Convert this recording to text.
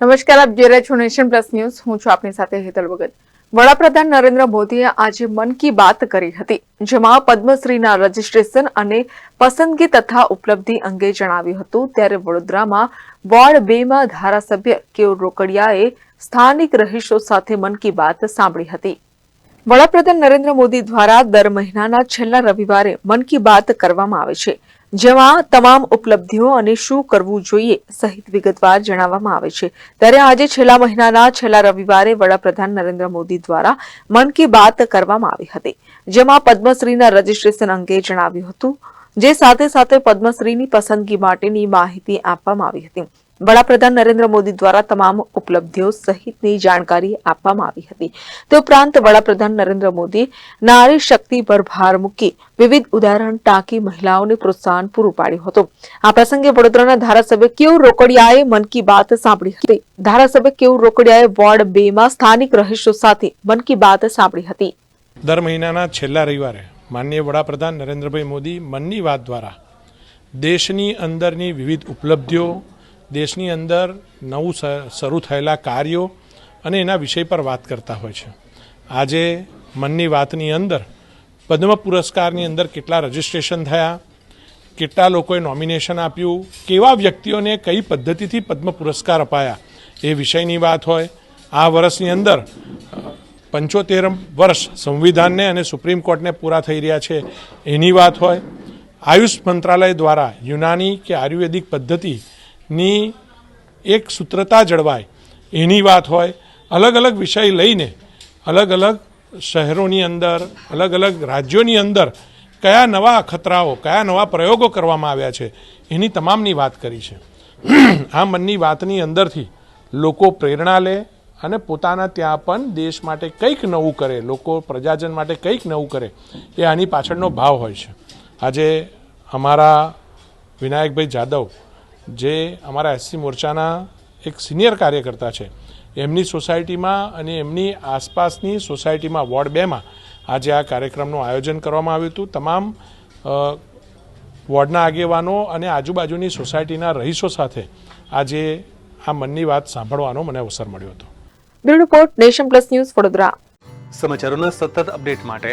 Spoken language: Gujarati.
નમસ્કાર, આપ જોઈ રહ્યા છો નેશન પ્લસ ન્યૂઝ. હું છું આપની સાથે હેતલ ભગત. વડાપ્રધાન નરેન્દ્ર મોદીએ આજે મન કી બાત કરી હતી, જેમાં પદ્મશ્રીના રજીસ્ટ્રેશન અને પસંદગી તથા ઉપલબ્ધિ અંગે જણાવ્યું હતું. ત્યારે વડોદરામાં વોર્ડ બે માં ધારાસભ્ય કેવ રોકડિયાએ સ્થાનિક રહીશો સાથે મન કી બાત સાંભળી હતી. વડાપ્રધાન નરેન્દ્ર મોદી દ્વારા દર મહિનાના છેલ્લા રવિવારે મન કી બાત કરવામાં આવે છે. જેમાં તમામ ઉપલબ્ધિઓ અને શું કરવું જોઈએ સહિત વિગતવાર જણાવવામાં આવે છે. ત્યારે આજે છેલ્લા મહિનાના છેલ્લા રવિવારે વડાપ્રધાન નરેન્દ્ર મોદી દ્વારા મન કી બાત કરવામાં આવી હતી, જેમાં પદ્મશ્રીના રજીસ્ટ્રેશન અંગે જણાવ્યું હતું, જે સાથે સાથે પદ્મશ્રીની પસંદગી માટેની માહિતી આપવામાં આવી હતી. વડાપ્રધાન નરેન્દ્ર મોદી દ્વારા તમામ ઉપલબ્ધિઓ સહિતની જાણકારી આપવામાં આવી હતી. તે ઉપરાંત વડાપ્રધાન નરેન્દ્ર મોદી નારી શક્તિ પર ભાર મૂકી વિવિધ ઉદાહરણ ટાંકી મહિલાઓને પ્રોત્સાહન પૂરું પાડ્યું હતું. આ પ્રસંગે વડોદરાના ધારાસભ્ય કેવું રોકડિયાએ મન કી બાત સાંભળી હતી. ધારાસભ્ય કેવું રોકડિયાએ વોર્ડ બે માં સ્થાનિક રહીશો સાથે મન કી બાત સાંભળી હતી. દર મહિનાના છેલ્લા રવિવારે માનનીય વડાપ્રધાન નરેન્દ્રભાઈ મોદી મનની વાત દ્વારા દેશની અંદરની વિવિધ ઉપલબ્ધિઓ દેશની અંદર નવું શરૂ થયેલા કાર્યો અને એના વિષય પર વાત કરતા હોય છે. આજે મનની વાતની અંદર, પદ્મ પુરસ્કારની અંદર કેટલા રજિસ્ટ્રેશન થયા, કેટલા લોકોએ નોમિનેશન આપ્યું, કેવા વ્યક્તિઓને કઈ પદ્ધતિથી પદ્મ પુરસ્કાર અપાયા, એ વિષયની વાત હોય. આ વર્ષની અંદર, પંચોતેર વર્ષ સંવિધાનને અને સુપ્રીમ કોર્ટને પૂરા થઈ રહ્યા છે એની વાત હોય. આયુષ મંત્રાલય દ્વારા યુનાની કે આયુર્વેદિક પદ્ધતિની એક સૂત્રતા જળવાય. એની વાત હોય, અલગ અલગ વિષય લઈને, અલગ અલગ શહેરોની અંદર, અલગ અલગ રાજ્યોની અંદર કયા નવા અખતરાઓ કયા નવા પ્રયોગો કરવામાં આવ્યા છે, એની તમામની વાત કરી છે. આ મનની વાતની અંદરથી લોકો પ્રેરણા લે અને પોતાના ત્યાં પણ દેશ માટે કંઈક નવું કરે, લોકો પ્રજાજન માટે કંઈક નવું કરે, એ આની પાછળનો ભાવ હોય છે. આજે અમારા વિનાયકભાઈ જાદવ જે અમારા એસસી મોરચાના એક સિનિયર કાર્યકર્તા છે. એમની સોસાયટીમાં અને એમની આસપાસની સોસાયટીમાં વોર્ડ બેમાં આજે આ કાર્યક્રમનું આયોજન કરવામાં આવ્યું હતું. તમામ વોર્ડના આગેવાનો અને આજુબાજુની સોસાયટીના રહીશો સાથે આજે આ મનની વાત સાંભળવાનો મને અવસર મળ્યો હતો. Bureau report nation plus news Vadodara. સમાચારોના સતત અપડેટ માટે